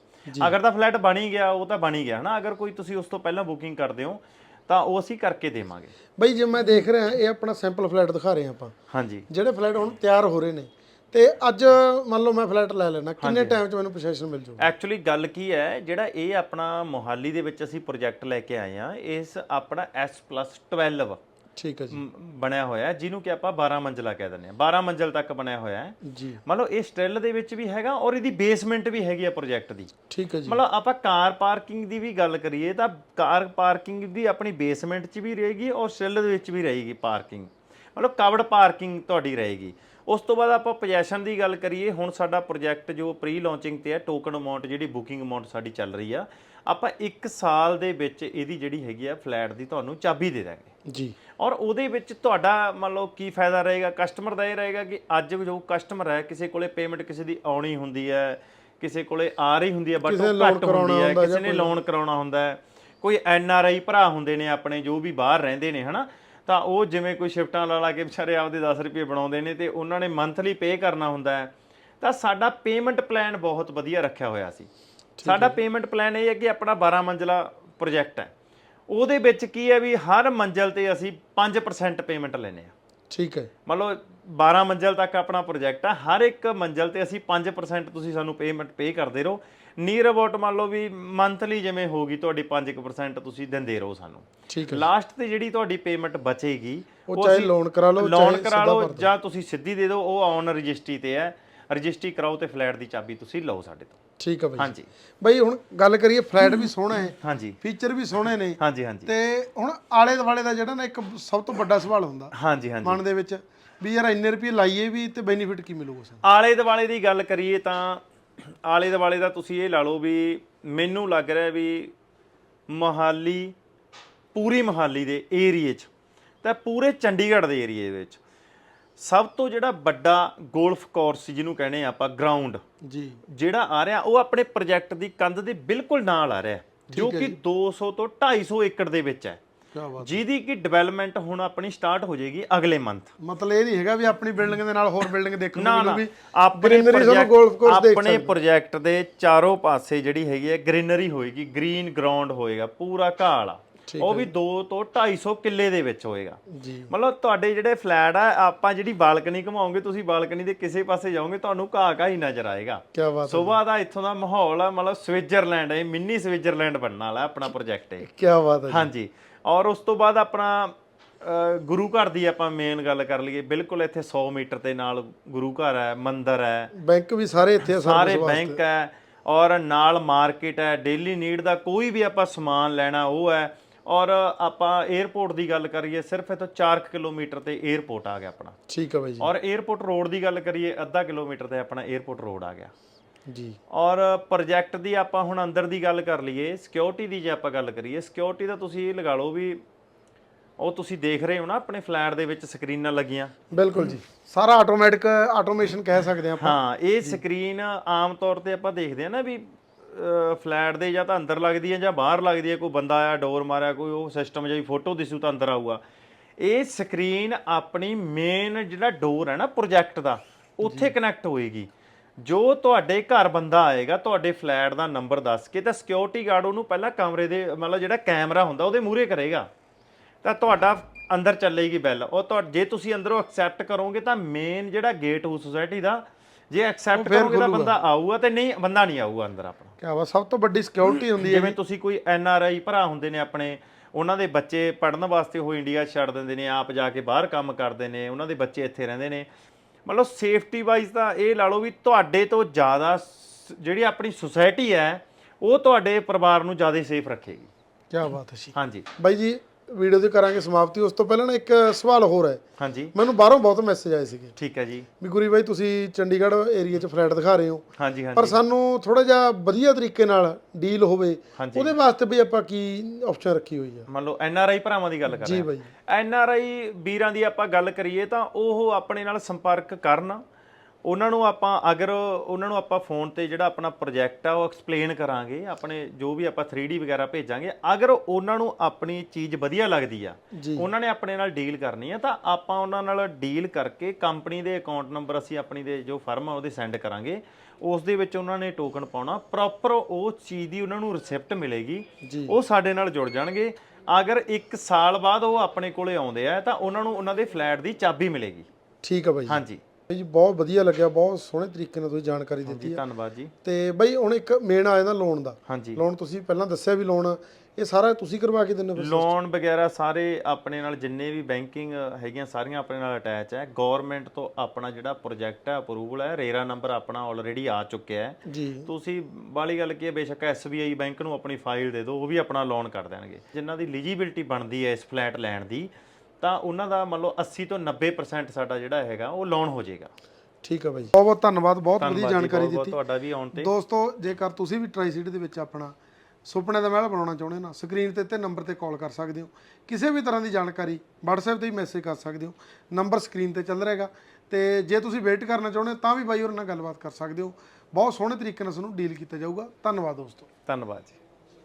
ਅਗਰ ਤਾਂ ਫਲੈਟ ਬਣ ਹੀ ਗਿਆ ਉਹ ਤਾਂ ਬਣ ਹੀ ਗਿਆ ਹਨਾ? ਅਗਰ ਕੋਈ ਤੁਸੀਂ ਉਸ ਤੋਂ ਪਹਿਲਾਂ ਬੁਕਿੰਗ ਕਰਦੇ ਹੋ ਤਾਂ ਉਹ ਅਸੀਂ ਕਰਕੇ ਦੇਵਾਂਗੇ। ਬਈ ਜੇ ਮੈਂ ਦੇਖ ਰਿਹਾ ਇਹ ਆਪਣਾ ਸੈਂਪਲ ਫਲੈਟ ਦਿਖਾ ਰਹੇ ਆਪਾਂ। ਹਾਂਜੀ। ਜਿਹੜੇ ਫਲੈਟ ਹੁਣ ਤਿਆਰ ਹੋ ਰਹੇ ਨੇ ਤੇ ਅੱਜ ਮੰਨ ਲਓ ਮੈਂ ਫਲੈਟ ਲੈ ਲੈਣਾ ਕਿੰਨੇ ਟਾਈਮ 'ਚ ਮੈਨੂੰ ਪੋਜੀਸ਼ਨ ਮਿਲ ਜਾਊਗਾ? ਐਕਚੁਅਲੀ ਗੱਲ ਕੀ ਹੈ ਜਿਹੜਾ ਇਹ ਆਪਣਾ ਮੋਹਾਲੀ ਦੇ ਵਿੱਚ ਅਸੀਂ ਪ੍ਰੋਜੈਕਟ ਲੈ ਕੇ ਆਏ ਆ ਇਸ ਆਪਣਾ S+12 ਠੀਕ ਹੈ ਜੀ। ਬਣਿਆ ਹੋਇਆ ਜਿਹਨੂੰ ਕਿ ਆਪਾਂ 12 ਮੰਜ਼ਲਾ ਕਹਿ ਦਿੰਦੇ ਆ 12 ਮੰਜ਼ਲ ਤੱਕ ਬਣਿਆ ਹੋਇਆ ਹੈ। ਜੀ। ਮਤਲਬ ਇਹ ਸਟਿਲ ਦੇ ਵਿੱਚ ਵੀ ਹੈਗਾ ਔਰ ਇਹਦੀ ਬੇਸਮੈਂਟ ਵੀ ਹੈਗੀ ਆ ਪ੍ਰੋਜੈਕਟ ਦੀ। ਠੀਕ ਹੈ ਜੀ। ਮਤਲਬ ਆਪਾਂ ਕਾਰ ਪਾਰਕਿੰਗ ਦੀ ਵੀ ਗੱਲ ਕਰੀਏ ਤਾਂ ਕਾਰ ਪਾਰਕਿੰਗ ਵੀ ਆਪਣੀ ਬੇਸਮੈਂਟ 'ਚ ਵੀ ਰਹੇਗੀ ਔਰ ਸਟਿਲ ਦੇ ਵਿੱਚ ਵੀ ਰਹੇਗੀ ਪਾਰਕਿੰਗ ਮਤਲਬ ਕਵਰਡ ਪਾਰਕਿੰਗ ਤੁਹਾਡੀ ਰਹੇਗੀ। ਉਸ ਤੋਂ ਬਾਅਦ ਆਪਾਂ ਪੋਜੈਸ਼ਨ ਦੀ ਗੱਲ ਕਰੀਏ ਹੁਣ ਸਾਡਾ ਪ੍ਰੋਜੈਕਟ ਜੋ ਪ੍ਰੀ ਲਾਂਚਿੰਗ ਤੇ ਹੈ ਟੋਕਨ ਅਮਾਉਂਟ ਜਿਹੜੀ ਬੁਕਿੰਗ ਅਮਾਉਂਟ ਸਾਡੀ ਚੱਲ ਰਹੀ ਆ ਆਪਾਂ 1 ਸਾਲ ਦੇ ਵਿੱਚ ਇਹਦੀ ਜਿਹੜੀ ਹੈਗੀ ਆ ਫਲੈਟ ਦੀ ਤੁਹਾਨੂੰ ਚਾਬੀ ਦੇ ਦਾਂਗੇ। ਜੀ। ਔਰ ਉਹਦੇ ਵਿੱਚ ਤੁਹਾਡਾ ਮੰਨ ਲਓ ਕੀ ਫਾਇਦਾ ਰਹੇਗਾ? ਕਸਟਮਰ ਦਾ ਇਹ ਰਹੇਗਾ ਕਿ ਅੱਜ ਜੋ ਕਸਟਮਰ ਹੈ ਕਿਸੇ ਕੋਲੇ ਪੇਮੈਂਟ ਕਿਸੇ ਦੀ ਆਉਣੀ ਹੁੰਦੀ ਹੈ ਕਿਸੇ ਕੋਲੇ ਆ ਰਹੀ ਹੁੰਦੀ ਹੈ ਬਟ ਉਹ ਘੱਟ ਹੁੰਦੀ ਹੈ ਕਿਸੇ ਨੇ ਲੋਨ ਕਰਾਉਣਾ ਹੁੰਦਾ ਹੈ। ਕੋਈ ਐਨ ਆਰ ਆਈ ਭਰਾ ਹੁੰਦੇ ਨੇ ਆਪਣੇ ਜੋ ਵੀ ਬਾਹਰ ਰਹਿੰਦੇ ਨੇ ਹਨਾ? ਤਾਂ ਉਹ ਜਿਵੇਂ ਕੋਈ ਸ਼ਿਫਟਾਂ ਲਾ ਲਾ ਕੇ ਵਿਚਾਰੇ ਆਪਦੇ 10 ਰੁਪਏ ਬਣਾਉਂਦੇ ਨੇ ਤੇ ਉਹਨਾਂ ਨੇ ਮੰਥਲੀ ਪੇ ਕਰਨਾ ਹੁੰਦਾ ਹੈ। ਤਾਂ ਸਾਡਾ ਪੇਮੈਂਟ ਪਲਾਨ ਬਹੁਤ ਵਧੀਆ ਰੱਖਿਆ ਹੋਇਆ ਸੀ। ਸਾਡਾ ਪੇਮੈਂਟ ਪਲਾਨ ਇਹ ਹੈ ਕਿ ਆਪਣਾ 12 ਮੰਜ਼ਲਾ ਪ੍ਰੋਜੈਕਟ ਹੈ। ਉਹਦੇ ਵਿੱਚ ਕੀ ਹੈ ਵੀ ਹਰ ਮੰਜ਼ਲ ਤੇ ਅਸੀਂ 5% ਪੇਮੈਂਟ ਲੈਨੇ ਆ ਠੀਕ ਹੈ। ਮਤਲਬ 12 ਮੰਜ਼ਲ ਤੱਕ ਆਪਣਾ ਪ੍ਰੋਜੈਕਟ ਆ ਹਰ ਇੱਕ ਮੰਜ਼ਲ ਤੇ ਅਸੀਂ 5% ਤੁਸੀਂ ਸਾਨੂੰ ਪੇਮੈਂਟ ਪੇ ਕਰਦੇ ਰਹੋ। ਨੀਅਰ ਅਬਾਊਟ ਮੰਨ ਲਓ ਵੀ ਮੰਥਲੀ ਜਿਵੇਂ ਹੋਗੀ ਤੁਹਾਡੀ 5% ਤੁਸੀਂ ਦਿੰਦੇ ਰਹੋ ਸਾਨੂੰ। ਠੀਕ ਹੈ। ਲਾਸਟ ਤੇ ਜਿਹੜੀ ਤੁਹਾਡੀ ਪੇਮੈਂਟ ਬਚੇਗੀ ਉਹ ਚਾਹੇ ਲੋਨ ਕਰਾ ਲਓ ਲੋਨ ਕਰਾ ਲਓ। ਜਾਂ ਤੁਸੀਂ ਸਿੱਧੀ ਦੇ ਦਿਓ ਉਹ ਔਨ ਰਜਿਸਟਰੀ ਤੇ ਹੈ। ਰਜਿਸਟਰੀ ਕਰਾਓ ਤੇ ਫਲੈਟ ਦੀ ਚਾਬੀ ਤੁਸੀਂ ਲਓ ਸਾਡੇ ਤੋਂ। ਠੀਕ ਹੈ ਬਈ ਹਾਂਜੀ। ਬਈ ਹੁਣ ਗੱਲ ਕਰੀਏ ਫਲੈਟ ਵੀ ਸੋਹਣਾ ਹੈ ਹਾਂਜੀ। ਫੀਚਰ ਵੀ ਸੋਹਣੇ ਨੇ। ਹਾਂਜੀ ਹਾਂਜੀ। ਤੇ ਹੁਣ ਆਲੇ ਦੁਆਲੇ ਦਾ ਜਿਹੜਾ ਨਾ ਇੱਕ ਸਭ ਤੋਂ ਵੱਡਾ ਸਵਾਲ ਹੁੰਦਾ। ਹਾਂਜੀ ਹਾਂਜੀ। ਮਨ ਦੇ ਵਿੱਚ ਵੀ ਯਾਰ ਇੰਨੇ ਰੁਪਏ ਲਾਈਏ ਵੀ ਤੇ ਬੈਨੀਫਿਟ ਕੀ ਮਿਲੂਗਾ ਸਾਨੂੰ? ਆਲੇ ਦੁਆਲੇ ਦੀ ਗੱਲ ਕਰੀਏ ਤਾਂ ਆਲੇ ਦੁਆਲੇ ਦਾ ਤੁਸੀਂ ਇਹ ਲਾ ਲਓ ਵੀ ਮੈਨੂੰ ਲੱਗ ਰਿਹਾ ਵੀ ਮੋਹਾਲੀ ਪੂਰੀ ਮੋਹਾਲੀ ਦੇ ਏਰੀਏ 'ਚ ਤਾਂ ਪੂਰੇ ਚੰਡੀਗੜ੍ਹ ਦੇ ਏਰੀਏ ਵਿੱਚ ਸਭ ਤੋਂ ਜਿਹੜਾ ਵੱਡਾ ਗੋਲਫ ਕੋਰਸ ਜਿਹਨੂੰ ਕਹਿੰਦੇ ਆ ਆਪਾਂ ਗਰਾਊਂਡ ਜੀ। ਜਿਹੜਾ ਆ ਰਿਹਾ ਉਹ ਆਪਣੇ ਪ੍ਰੋਜੈਕਟ ਦੀ ਕੰਧ ਦੇ ਬਿਲਕੁਲ ਨਾਲ ਆ ਰਿਹਾ ਜੋ ਕਿ 200 ਤੋਂ 250 ਏਕੜ ਦੇ ਵਿੱਚ ਹੈ। ਜਿਹਦੀ ਕਿ ਡਿਵੈਲਪਮੈਂਟ ਹੁਣ ਆਪਣੀ ਸਟਾਰਟ ਹੋ ਜਾਏਗੀ ਅਗਲੇ ਮੰਥ ਮਤਲਬ ਇਹ ਨਹੀਂ ਹੈਗਾ ਵੀ ਆਪਣੀ ਬਿਲਡਿੰਗ ਦੇ ਨਾਲ ਹੋਰ ਬਿਲਡਿੰਗ ਦੇਖਣ ਨੂੰ ਮਿਲੂਗੀ। ਆਪਣੇ ਪ੍ਰੋਜੈਕਟ ਆਪਣੇ ਪ੍ਰੋਜੈਕਟ ਦੇ ਚਾਰੋਂ ਪਾਸੇ ਜਿਹੜੀ ਹੈਗੀ ਹੈ ਗ੍ਰੀਨਰੀ ਹੋਏਗੀ ਗ੍ਰੀਨ ਗਰਾਊਂਡ ਹੋਏਗਾ ਪੂਰਾ ਘਾਹ ਵਾਲਾ। ਉਹ ਵੀ 2 ਤੋਂ 250 ਕਿੱਲੇ ਦੇ ਵਿੱਚ ਹੋਏਗਾ। ਜੀ। ਮਤਲਬ ਤੁਹਾਡੇ ਜਿਹੜੇ ਫਲੈਟ ਆ ਆਪਾਂ ਜਿਹੜੀ ਬਾਲਕਨੀ ਘਮਾਓਗੇ ਤੁਸੀਂ ਬਾਲਕਨੀ ਦੇ ਕਿਸੇ ਪਾਸੇ ਜਾਓਗੇ ਤੁਹਾਨੂੰ ਘਾਹ ਘਾਹ ਹੀ ਨਜ਼ਰ ਆਏਗਾ। ਕੀ ਬਾਤ ਸਵੇਰ ਦਾ ਇੱਥੋਂ ਦਾ ਮਾਹੌਲ ਆ ਮਤਲਬ ਸਵਿਟਜ਼ਰਲੈਂਡ ਹੈ ਮਿੰਨੀ ਸਵਿਟਜ਼ਰਲੈਂਡ ਬਣਨ ਵਾਲਾ ਆਪਣਾ ਪ੍ਰੋਜੈਕਟ ਹੈ ਕੀ ਬਾਤ ਹੈ ਹਾਂਜੀ। ਔਰ ਉਸ ਤੋਂ ਬਾਅਦ ਆਪਣਾ ਗੁਰੂ ਘਰ ਦੀ ਆਪਾਂ ਮੇਨ ਗੱਲ ਕਰ ਲਈਏ ਬਿਲਕੁਲ ਇੱਥੇ 100 ਮੀਟਰ ਦੇ ਨਾਲ ਗੁਰੂ ਘਰ ਹੈ ਮੰਦਿਰ ਹੈ। ਬੈਂਕ ਵੀ ਸਾਰੇ ਇੱਥੇ ਸਾਰੇ ਬੈਂਕ ਹੈ ਔਰ ਨਾਲ ਮਾਰਕੀਟ ਹੈ ਡੇਲੀ ਨੀਡ ਦਾ ਕੋਈ ਵੀ ਆਪਾਂ ਸਮਾਨ ਲੈਣਾ ਉਹ ਹੈ। ਔਰ ਆਪਾਂ 에어ਪੋਰਟ ਦੀ ਗੱਲ ਕਰੀਏ ਸਿਰਫ ਇਥੋਂ 4 ਕਿਲੋਮੀਟਰ ਤੇ 에어ਪੋਰਟ ਆ ਗਿਆ ਆਪਣਾ। ਠੀਕ ਹੈ ਬਾਈ ਜੀ। ਔਰ 에어ਪੋਰਟ ਰੋਡ ਦੀ ਗੱਲ ਕਰੀਏ ਅੱਧਾ ਕਿਲੋਮੀਟਰ ਤੇ ਆਪਣਾ 에어ਪੋਰਟ ਰੋਡ ਆ ਗਿਆ। ਜੀ। ਔਰ ਪ੍ਰੋਜੈਕਟ ਦੀ ਆਪਾਂ ਹੁਣ ਅੰਦਰ ਦੀ ਗੱਲ ਕਰ ਲਈਏ ਸਿਕਿਉਰਿਟੀ ਦੀ ਜੇ ਆਪਾਂ ਗੱਲ ਕਰੀਏ ਸਿਕਿਉਰਿਟੀ ਦਾ ਤੁਸੀਂ ਇਹ ਲਗਾ ਲਓ ਵੀ ਉਹ ਤੁਸੀਂ ਦੇਖ ਰਹੇ ਹੋ ਨਾ ਆਪਣੇ ਫਲੈਟ ਦੇ ਵਿੱਚ ਸਕਰੀਨਾਂ ਲੱਗੀਆਂ। ਬਿਲਕੁਲ ਜੀ। ਸਾਰਾ ਆਟੋਮੈਟਿਕ ਆਟੋਮੇਸ਼ਨ ਕਹਿ ਸਕਦੇ ਆਪਾਂ। ਹਾਂ ਇਹ ਸਕਰੀਨ ਆਮ ਤੌਰ ਤੇ ਆਪਾਂ ਦੇਖਦੇ ਆ ਨਾ ਵੀ ਫਲੈਟ ਦੇ ਜਾਂ ਤਾਂ ਅੰਦਰ ਲੱਗਦੀ ਹੈ ਜਾਂ ਬਾਹਰ ਲੱਗਦੀ ਹੈ ਕੋਈ ਬੰਦਾ ਆਇਆ ਡੋਰ ਮਾਰਿਆ ਕੋਈ ਉਹ ਸਿਸਟਮ ਜਿਹੀ ਫੋਟੋ ਦਿਸੂ ਤਾਂ ਅੰਦਰ ਆਊਗਾ। ਇਹ ਸਕਰੀਨ ਆਪਣੀ ਮੇਨ ਜਿਹੜਾ ਡੋਰ ਹੈ ਨਾ ਪ੍ਰੋਜੈਕਟ ਦਾ ਉੱਥੇ ਕਨੈਕਟ ਹੋਏਗੀ। ਜੋ ਤੁਹਾਡੇ ਘਰ ਬੰਦਾ ਆਏਗਾ ਤੁਹਾਡੇ ਫਲੈਟ ਦਾ ਨੰਬਰ ਦੱਸ ਕੇ ਤਾਂ ਸਿਕਿਉਰਿਟੀ ਗਾਰਡ ਉਹਨੂੰ ਪਹਿਲਾਂ ਕਮਰੇ ਦੇ ਮਤਲਬ ਜਿਹੜਾ ਕੈਮਰਾ ਹੁੰਦਾ ਉਹਦੇ ਮੂਹਰੇ ਕਰੇਗਾ। ਤਾਂ ਤੁਹਾਡਾ ਅੰਦਰ ਚੱਲੇਗੀ ਬੈਲ ਉਹ ਜੇ ਤੁਸੀਂ ਅੰਦਰੋਂ ਐਕਸੈਪਟ ਕਰੋਗੇ ਤਾਂ ਮੇਨ ਜਿਹੜਾ ਗੇਟ ਹੋ ਸੁਸਾਇਟੀ ਦਾ ਜੇ ਐਕਸੈਪਟ ਕਰੋਗੇ ਤਾਂ ਬੰਦਾ ਆਊਗਾ ਤੇ ਨਹੀਂ ਬੰਦਾ ਨਹੀਂ ਆਊਗਾ ਅੰਦਰ ਆਪਣਾ। ਕੀ ਬਾਤ ਸਭ ਤੋਂ ਵੱਡੀ ਸਿਕਿਉਰਿਟੀ ਹੁੰਦੀ ਹੈ ਜਿਵੇਂ ਤੁਸੀਂ ਕੋਈ ਐਨ ਆਰ ਆਈ ਭਰਾ ਹੁੰਦੇ ਨੇ ਆਪਣੇ ਉਹਨਾਂ ਦੇ ਬੱਚੇ ਪੜਨ ਵਾਸਤੇ ਉਹ ਇੰਡੀਆ ਛੱਡ ਦਿੰਦੇ ਨੇ ਆਪ ਜਾ ਕੇ ਬਾਹਰ ਕੰਮ ਕਰਦੇ ਨੇ ਉਹਨਾਂ ਦੇ ਬੱਚੇ ਇੱਥੇ ਰਹਿੰਦੇ ਨੇ। ਮਤਲਬ ਸੇਫਟੀ ਵਾਈਜ਼ ਤਾਂ ਇਹ ਲਾ ਲਓ ਵੀ ਤੁਹਾਡੇ ਤੋਂ ਜ਼ਿਆਦਾ ਜਿਹੜੀ ਆਪਣੀ ਸੁਸਾਇਟੀ ਹੈ ਉਹ ਤੁਹਾਡੇ ਪਰਿਵਾਰ ਨੂੰ ਜ਼ਿਆਦਾ ਸੇਫ ਰੱਖੇਗੀ। ਕੀ ਬਾਤ ਹੈ ਜੀ। ਹਾਂਜੀ। ਬਾਈ ਜੀ ਵੀਡੀਓ ਦੀ ਕਰਾਂਗੇ ਸਮਾਪਤੀ ਉਸ ਤੋਂ ਪਹਿਲਾਂ ਨਾ ਇੱਕ ਸਵਾਲ ਹੋਰ ਹੈ। ਹਾਂਜੀ। ਮੈਨੂੰ ਬਾਹਰੋਂ ਬਹੁਤ ਮੈਸੇਜ ਆਏ ਸੀਗੇ। ਠੀਕ ਹੈ ਜੀ। ਵੀ ਗੁਰੀ ਬਾਈ ਤੁਸੀਂ ਚੰਡੀਗੜ੍ਹ ਏਰੀਆ 'ਚ ਫਲੈਟ ਦਿਖਾ ਰਹੇ ਹੋ। ਹਾਂਜੀ ਪਰ ਹਾਂਜੀ ਸਾਨੂੰ ਥੋੜਾ ਜਿਹਾ ਵਧੀਆ ਤਰੀਕੇ ਨਾਲ ਡੀਲ ਹੋਵੇ। ਉਹਦੇ ਵਾਸਤੇ ਵੀ ਆਪਾਂ ਕੀ ਆਪਸ਼ਨ ਰੱਖੀ ਹੋਈ ਆ? ਮੰਨ ਲਓ ਐਨ ਆਰ ਆਈ ਭਰਾਵਾਂ ਦੀ ਗੱਲ ਕਰ ਰਹੇ ਜੀ ਬਾਈ। ਐਨ ਆਰ ਆਈ ਵੀਰਾਂ ਦੀ ਆਪਾਂ ਗੱਲ ਕਰੀਏ ਤਾਂ ਉਹ ਆਪਣੇ ਨਾਲ ਸੰਪਰਕ ਕਰਨ ਉਹਨਾਂ ਨੂੰ ਆਪਾਂ ਅਗਰ ਉਹਨਾਂ ਨੂੰ ਆਪਾਂ ਫੋਨ ਤੇ ਜਿਹੜਾ ਆਪਣਾ ਪ੍ਰੋਜੈਕਟ ਆ ਉਹ ਐਕਸਪਲੇਨ ਕਰਾਂਗੇ ਆਪਣੇ ਜੋ ਵੀ ਆਪਾਂ 3D ਵਗੈਰਾ ਭੇਜਾਂਗੇ ਅਗਰ ਉਹਨਾਂ ਨੂੰ ਆਪਣੀ ਚੀਜ਼ ਵਧੀਆ ਲੱਗਦੀ ਆ। ਉਹਨਾਂ ਨੇ ਆਪਣੇ ਨਾਲ ਡੀਲ ਕਰਨੀ ਆ ਤਾਂ ਆਪਾਂ ਉਹਨਾਂ ਨਾਲ ਡੀਲ ਕਰਕੇ ਕੰਪਨੀ ਦੇ ਅਕਾਊਂਟ ਨੰਬਰ ਅਸੀਂ ਆਪਣੀ ਦੇ ਜੋ ਫਰਮ ਆ ਉਹਦੇ ਸੈਂਡ ਕਰਾਂਗੇ। ਉਸ ਦੇ ਵਿੱਚ ਉਹਨਾਂ ਨੇ ਟੋਕਨ ਪਾਉਣਾ ਪ੍ਰੋਪਰ ਉਹ ਚੀਜ਼ ਦੀ ਉਹਨਾਂ ਨੂੰ ਰਿਸਿਪਟ ਮਿਲੇਗੀ। ਉਹ ਸਾਡੇ ਨਾਲ ਜੁੜ ਜਾਣਗੇ। ਅਗਰ 1 ਸਾਲ ਬਾਅਦ ਉਹ ਆਪਣੇ ਕੋਲੇ ਆਉਂਦੇ ਆ ਤਾਂ ਉਹਨਾਂ ਨੂੰ ਉਹਨਾਂ ਦੇ ਫਲੈਟ ਦੀ ਚਾਬੀ ਮਿਲੇਗੀ। ਠੀਕ ਆ ਬਾਈ ਹਾਂਜੀ। ਜੀ ਬਹੁਤ ਵਧੀਆ ਲੱਗਿਆ ਬਹੁਤ ਸੋਹਣੇ ਤਰੀਕੇ ਨਾਲ ਤੁਸੀਂ ਜਾਣਕਾਰੀ ਦਿੱਤੀ ਜੀ ਹੈ ਧੰਨਵਾਦ ਜੀ। ਤੇ ਬਾਈ ਹੁਣ ਇੱਕ ਮੇਨ ਆ ਜਾਂਦਾ ਲੋਨ ਦਾ। ਹਾਂਜੀ। ਲੋਨ ਤੁਸੀਂ ਪਹਿਲਾਂ ਦੱਸਿਆ ਵੀ ਲੋਨ ਇਹ ਸਾਰਾ ਤੁਸੀਂ ਕਰਵਾ ਕੇ ਦਿੰਦੇ ਹੋ ਫਿਰ? ਲੋਨ ਵਗੈਰਾ ਸਾਰੇ ਆਪਣੇ ਨਾਲ ਜਿੰਨੇ ਵੀ ਬੈਂਕਿੰਗ ਹੈਗੀਆਂ ਸਾਰੀਆਂ ਆਪਣੇ ਨਾਲ ਅਟੈਚ ਹੈ। ਗਵਰਨਮੈਂਟ ਤੋਂ ਆਪਣਾ ਜਿਹੜਾ ਪ੍ਰੋਜੈਕਟ ਹੈ ਅਪਰੂਵਲ ਹੈ ਰੇਰਾ ਨੰਬਰ ਆਪਣਾ ਆਲਰੇਡੀ ਆ ਚੁੱਕਿਆ ਹੈ। ਜੀ। ਤੁਸੀਂ ਬਾਲੀ ਗੱਲ ਕੀ ਹੈ ਬੇਸ਼ੱਕ SBI ਬੈਂਕ ਨੂੰ ਆਪਣੀ ਫਾਈਲ ਦੇ ਦਿਓ ਉਹ ਵੀ ਆਪਣਾ ਲੋਨ ਕਰ ਦੇਣਗੇ। ਜਿਨ੍ਹਾਂ ਦੀ ਐਲੀਜੀਬਿਲਟੀ ਬਣਦੀ ਹੈ ਇਸ ਫਲੈਟ ਲੈਣ ਦੀ ਤਾਂ ਉਹਨਾਂ ਦਾ ਮੰਨ ਲਓ 80 ਤੋਂ 90% ਸਾਡਾ ਜਿਹੜਾ ਹੈਗਾ ਉਹ ਲੋਨ ਹੋ ਜਾਏਗਾ। ਠੀਕ ਆ ਬਾਈ। ਬਹੁਤ ਬਹੁਤ ਧੰਨਵਾਦ ਬਹੁਤ ਵਧੀਆ ਜਾਣਕਾਰੀ ਦਿੱਤੀ। ਤੁਹਾਡਾ ਵੀ ਆਉਣ ਤੇ। ਦੋਸਤੋ ਜੇਕਰ ਤੁਸੀਂ ਵੀ ਟਰਾਈ ਸਿਟੀ ਦੇ ਵਿੱਚ ਆਪਣਾ ਸੁਪਨੇ ਦਾ ਮਹਿਲ ਬਣਾਉਣਾ ਚਾਹੁੰਦੇ ਹੋ ਨਾ ਸਕਰੀਨ ਤੇ ਤੇ ਨੰਬਰ ਤੇ ਕਾਲ ਕਰ ਸਕਦੇ ਹੋ। ਕਿਸੇ ਵੀ ਤਰ੍ਹਾਂ ਦੀ ਜਾਣਕਾਰੀ WhatsApp ਤੇ ਹੀ ਮੈਸੇਜ ਕਰ ਸਕਦੇ ਹੋ। ਨੰਬਰ ਸਕਰੀਨ ਤੇ ਚੱਲ ਰਹੇਗਾ। ਤੇ ਜੇ ਤੁਸੀਂ ਵੇਟ ਕਰਨਾ ਚਾਹੁੰਦੇ ਹੋ ਤਾਂ ਵੀ ਬਾਈ ਹੋਰ ਨਾਲ ਗੱਲਬਾਤ ਕਰ ਸਕਦੇ ਹੋ। ਬਹੁਤ ਸੋਹਣੇ ਤਰੀਕੇ ਨਾਲ ਤੁਹਾਨੂੰ ਡੀਲ ਕੀਤਾ ਜਾਊਗਾ। ਧੰਨਵਾਦ ਦੋਸਤੋ। ਧੰਨਵਾਦ ਜੀ।